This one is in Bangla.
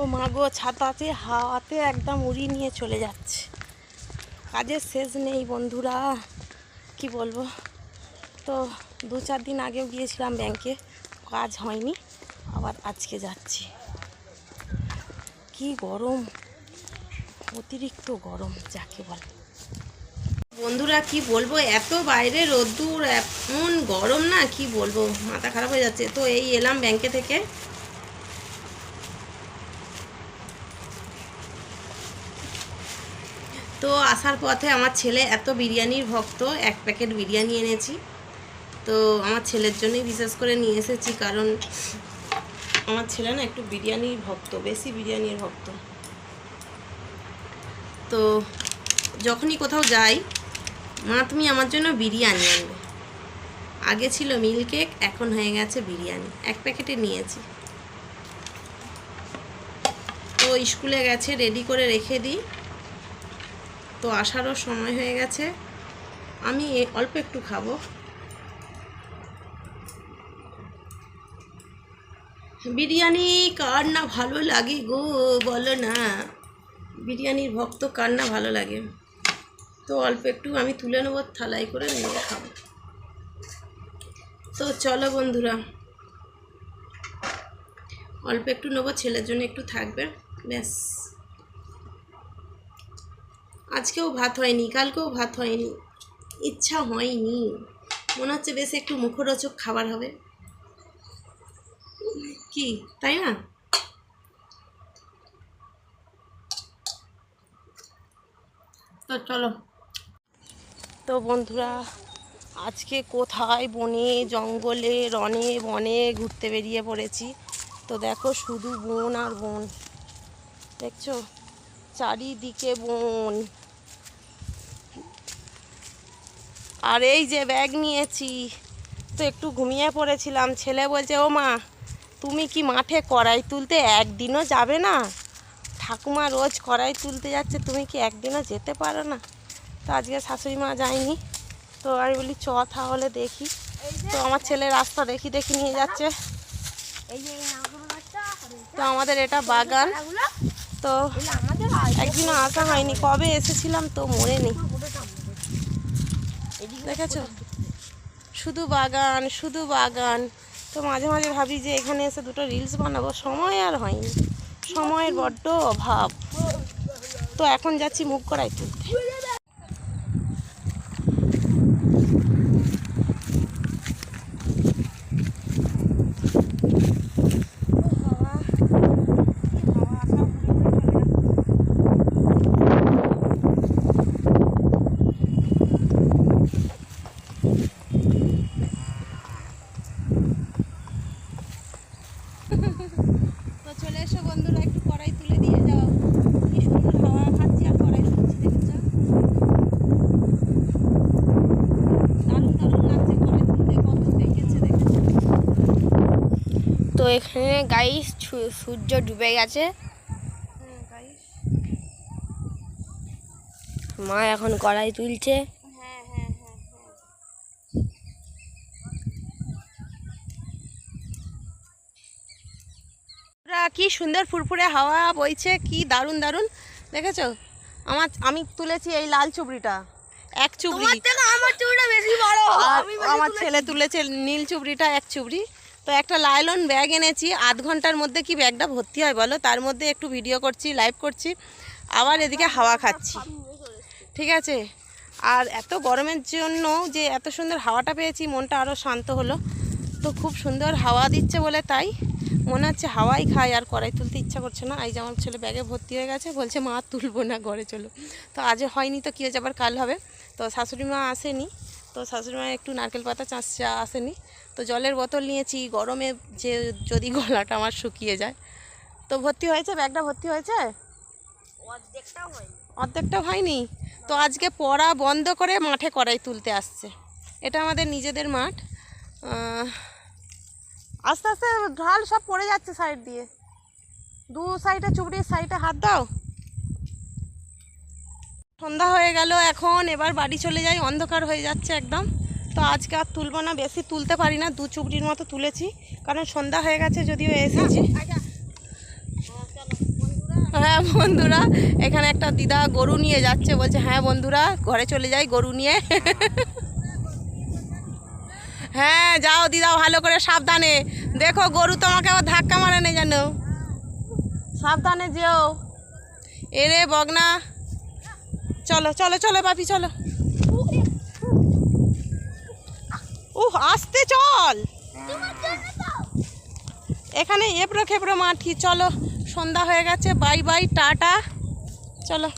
ও মাগো ছাতাতে, হাওয়াতে একদম উড়িয়ে নিয়ে চলে যাচ্ছে। কাজের শেষ নেই বন্ধুরা, কি বলব? তো দু চার দিন আগেও গিয়েছিলাম ব্যাংকে, কাজ হয়নি, আবার আজকে যাচ্ছি। কি গরম, অতিরিক্ত গরম, যাকে বলে। বন্ধুরা, কি বলব? এত বাইরে রোদ্দুর, এমন গরম না, কি বলব? মাথা খারাপ হয়ে যাচ্ছে। তো এই এলাম ব্যাংকে থেকে। তো আসার পথে আমার ছেলে এত বিরিয়ানির ভক্ত, এক প্যাকেট বিরিয়ানি এনেছি। তো আমার ছেলের জন্যই বিশেষ করে নিয়ে এসেছি কারণ আমার ছেলে না একটু বিরিয়ানির ভক্ত, বেশি বিরিয়ানির ভক্ত। তো যখনই কোথাও যাই, মা তুমি আমার জন্য বিরিয়ানি আনবে। আগে ছিল মিল্ক কেক এখন হয়ে গেছে বিরিয়ানি। এক প্যাকেটে নিয়েছি। তো স্কুলে গেছে, রেডি করে রেখে দিই। তো আসারও সময় হয়ে গেছে। আমি অল্প একটু খাব। বিরিয়ানি কার না ভালো লাগে গো, বলো না। বিরিয়ানির ভক্ত কার না ভালো লাগে? তো অল্প একটু আমি তুলে নেব থালাই করে নিয়ে খাব। তো চলো বন্ধুরা, অল্প একটু নেব, ছেলের জন্য একটু থাকবে, ব্যাস। আজকেও ভাত হয়নি, কালকেও ভাত হয়নি। ইচ্ছা হয়নি। মনে হচ্ছে বেশ একটু মুখরোচক খাবার হবে। কি, তাই না? তো চলো। তো বন্ধুরা, আজকে কোথায় বনে, জঙ্গলে, রনে, বনে ঘুরতে বেরিয়ে পড়েছি? তো দেখো শুধু বন আর বন। দেখছ? চারিদিকে বন। আর এই যে ব্যাগ নিয়েছি, তো একটু ঘুমিয়ে পড়েছিলাম। ছেলে বলছে, ও মা, তুমি কি মাঠে কড়াই তুলতে একদিনও যাবে না? ঠাকুমা রোজ কড়াই তুলতে যাচ্ছে, তুমি কি একদিনও যেতে পারো না? তো আজকে শাশুড়ি মা যায়নি। তো আমি বলি, চ তাহলে দেখি। তো আমার ছেলে রাস্তা দেখি দেখি নিয়ে যাচ্ছে। তো আমাদের এটা বাগান। তো একদিনও আসা হয়নি। কবে এসেছিলাম তো মনে নেই। দেখেছ শুধু বাগান শুধু বাগান। তো মাঝে মাঝে ভাবি যে এখানে এসে দুটো রিলস বানাবো। সময় আর হয়নি। সময়ের বড্ড অভাব। তো এখন যাচ্ছি মুখ করাই তুলতে তো চলে এসো বন্ধুরা একটু কড়াই তুলে দিয়ে যাও কি সুন্দর হাওয়া খাচ্ছি আর কড়াই তুলছি দেখেছ দারুণ দারুণ লাগছে কড়াই তুলতে কত দেখেছে দেখেছ তো এখানে গাইস সূর্য ডুবে গেছে। হ্যাঁ মা এখন কড়াই তুলছে। হ্যাঁ হ্যাঁ হ্যাঁ হ্যাঁ কি সুন্দর ফুরফুরে হাওয়া বইছে কি দারুণ দারুণ। দেখেছ? আমার আমি তুলেছি এই লাল চুবড়িটা এক চুবড়ি। আমার বেশি বড়। আমার ছেলে তুলেছে নীল চুবড়িটা এক চুবড়ি। তো একটা লাইলন ব্যাগ এনেছি, আধ ঘণ্টার মধ্যে কি ব্যাগটা ভর্তি হয় বলো? তার মধ্যে একটু ভিডিও করছি লাইভ করছি, আবার এদিকে হাওয়া খাচ্ছি। ঠিক আছে? আর এত গরমের জন্য যে এত সুন্দর হাওয়াটা পেয়েছি, মনটা আরও শান্ত হলো। তো খুব সুন্দর হাওয়া দিচ্ছে বলে তাই মনে হচ্ছে হাওয়াই খাই, আর কড়াই তুলতে ইচ্ছা করছে না। এই যে আমার ছেলে ব্যাগে ভর্তি হয়ে গেছে, বলছে, মা, তুলবো না, ঘরে চলো। তো আজ হয়নি তো, কী হয়েছে? আবার কাল হবে। তো শাশুড়ি মা আসেনি। তো শাশুড়ি মা একটু নারকেল পাতা চাষ আসেনি। তো জলের বোতল নিয়েছি, গরমে যে যদি গলাটা আমার শুকিয়ে যায়। তো ভর্তি হয়েছে? ব্যাগটা ভর্তি হয়েছে? অর্ধেকটা হয়নি। তো আজকে পড়া বন্ধ করে মাঠে কড়াই তুলতে আসছে। এটা আমাদের নিজেদের মাঠ। আস্তে আস্তে ঢাল সব পড়ে যাচ্ছে সাইড দিয়ে। দু সাইডে চুবড়ির সাইডে হাত দাও। সন্ধ্যা হয়ে গেল, এখন এবার বাড়ি চলে যাই, অন্ধকার হয়ে যাচ্ছে একদম। তো আজকে আর তুলবো না, বেশি তুলতে পারি না, দু চুবড়ির মতো তুলেছি, কারণ সন্ধ্যা হয়ে গেছে যদিও এসেছি। হ্যাঁ বন্ধুরা, এখানে একটা দিদা গরু নিয়ে যাচ্ছে, বলছে হ্যাঁ বন্ধুরা, ঘরে চলে যাই গরু নিয়ে। হ্যাঁ যাও দিদা, ভালো করে সাবধানে। দেখো গরু তোমাকে আবার ধাক্কা মারে না যেন। সাবধানে যেও। এরে বগনা। চলো চলো চলো বাপি, চলো। উহ, আসতে চল। এখানে এবড়ো খেবড়ো মাঠি চলো, সন্ধ্যা হয়ে গেছে। Bye bye, tata. চলো।